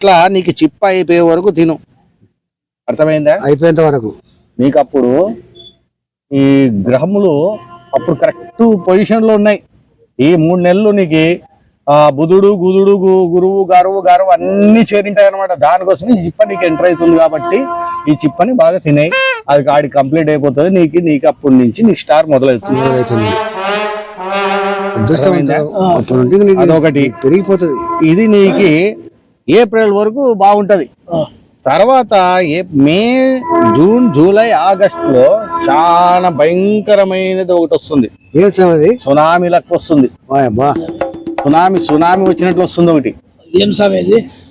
ఇట్లా నీకు చిప్ప అయిపోయే వరకు తిను. అర్థమైందా? అయిపోయేంత వరకు. నీకు అప్పుడు ఈ గ్రహములు అప్పుడు కరెక్ట్ పొజిషన్లో ఉన్నాయి. ఈ మూడు నెలలు నీకు ఆ బుధుడు గుదుడు గు- గురువు గరువు గరువు అన్ని చేరింటాయి అనమాట దానికోసం ఈ చిప్ప నీకు ఎంటర్ అవుతుంది కాబట్టి ఈ చిప్పని బాగా తినేయి. అది ఆడి కంప్లీట్ అయిపోతుంది. నీకు నీకు అప్పటి నుంచి నీకు స్టార్ మొదలవుతుంది. అదొకటి. పెరిగిపోతుంది. ఇది నీకు ఏప్రిల్ వరకు బాగుంటది. తర్వాత ఏ మే జూన్ జూలై ఆగస్ట్లో చాలా భయంకరమైనది ఒకటి వస్తుంది. ఏం సునామీ లెక్క వస్తుంది. సునామీ సునామీ వచ్చినట్లు వస్తుంది ఒకటి. ఏం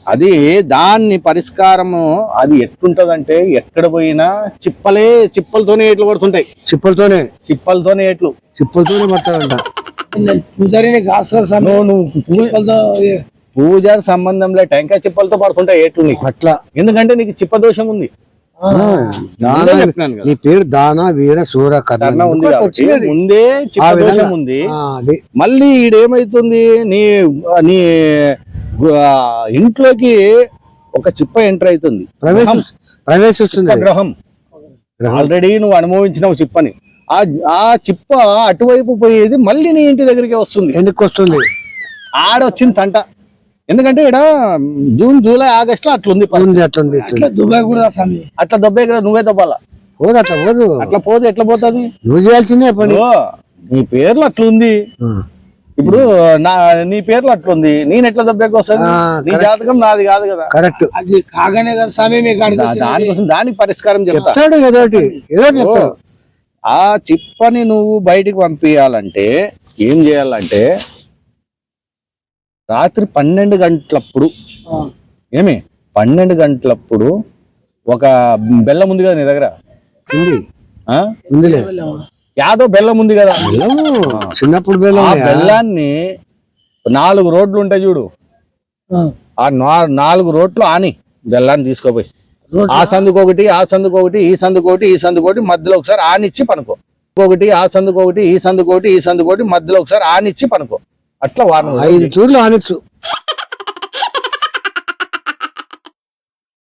అది? దాన్ని పరిష్కారము అది ఎట్లుంటదంటే ఎక్కడ పోయినా చిప్పలే చిప్పలతోనే ఎట్లు పడుతుంటాయి చిప్పలతోనే? చిప్పలతోనే ఎట్లు చిప్పలతోనే పడతాడంట పూజారిని కాస్త స్వామి నువ్వు నువ్వు పూ- చిప్పలతో ఏ- పూజారి సంబంధంలో టెంకాయ చిప్పలతో పడుతుంటాయి ఎట్లు నీకు? అట్లా. ఎందుకంటే నీకు చిప్ప దోషం ఉంది. ఆ, దాన. నీ పేరు దాన వీర సూర కర్ణ. ఉంది. ముందే ఆ చిప్ప దోషం విధంగా. ఉంది. ఆ, అది. మళ్ళీ ఈడేమైతుంది? నీ నీ ఇంట్లోకి ఒక చిప్ప ఎంటర్ అవుతుంది. ప్రవేశిస్తుంది. గ్రహం. ఆల్రెడీ నువ్వు అనుభవించిన చిప్పని. ఆ ఆ చిప్ప అటువైపు పోయేది మళ్ళీ నీ ఇంటి దగ్గరికి వస్తుంది. ఎందుకు వస్తుంది? ఆడొచ్చింది తంట. ఎందుకంటే ఇక్కడ జూన్ జూలై ఆగస్ట్లో అట్లుంది. ఉంది అట్లా ఉంది ఇట్లా ఇట్లా దుబాయ్ కూడా స్వామి. అట్లా దెబ్బే కదా నువ్వే దెబ్బాలా పోదు అట్లా పోదు. అట్లా పోతే ఎట్లా పోతుంది? నువ్వు చేయాల్సిందే పని. నీ పేర్లు అట్లుంది. ఇప్పుడు నా నీ పేర్లు అట్లుంది. నేను ఎట్లా దెబ్బకి వస్తుంది ఆ, నీ. జాతకం నాది కాదు కదా. కరెక్ట్ అది కాగానే కదా దా- దానికోసం దానికి పరిష్కారం చెప్తా. చెప్తాడు ఏదోటి ఏదోటి చెప్తాడు. ఆ చిప్పని నువ్వు బయటికి పంపించాలంటే ఏం చేయాలంటే రాత్రి పన్నెండు గంటలప్పుడు ఏమి? పన్నెండు గంటలప్పుడు ఒక బెల్లం ఉంది కదా నీ దగ్గర? ఉందిలే. యాదో బెల్లం ఉంది కదా. చిన్నప్పుడు బెల్లం ఆ బెల్లాన్ని నాలుగు రోడ్లు ఉంటాయి చూడు. ఆ. నాలుగు రోడ్లు ఆని బెల్లాన్ని తీసుకోపోయి. ఆ సందుకు ఒకటి ఆ సందుకు ఒకటి ఈ సందుకు ఒకటి ఈ సందుకు ఒకటి మధ్యలో ఒకసారి ఆనిచ్చి పనుకో. ఒకటి ఆ సందుకు ఒకటి ఈ సందుకు ఒకటి ఈ సందుకు ఒకటి మధ్యలో ఒకసారి ఆనిచ్చి పనుకో. అట్లా వారం ఐదు. చూర్లు ఆనొచ్చు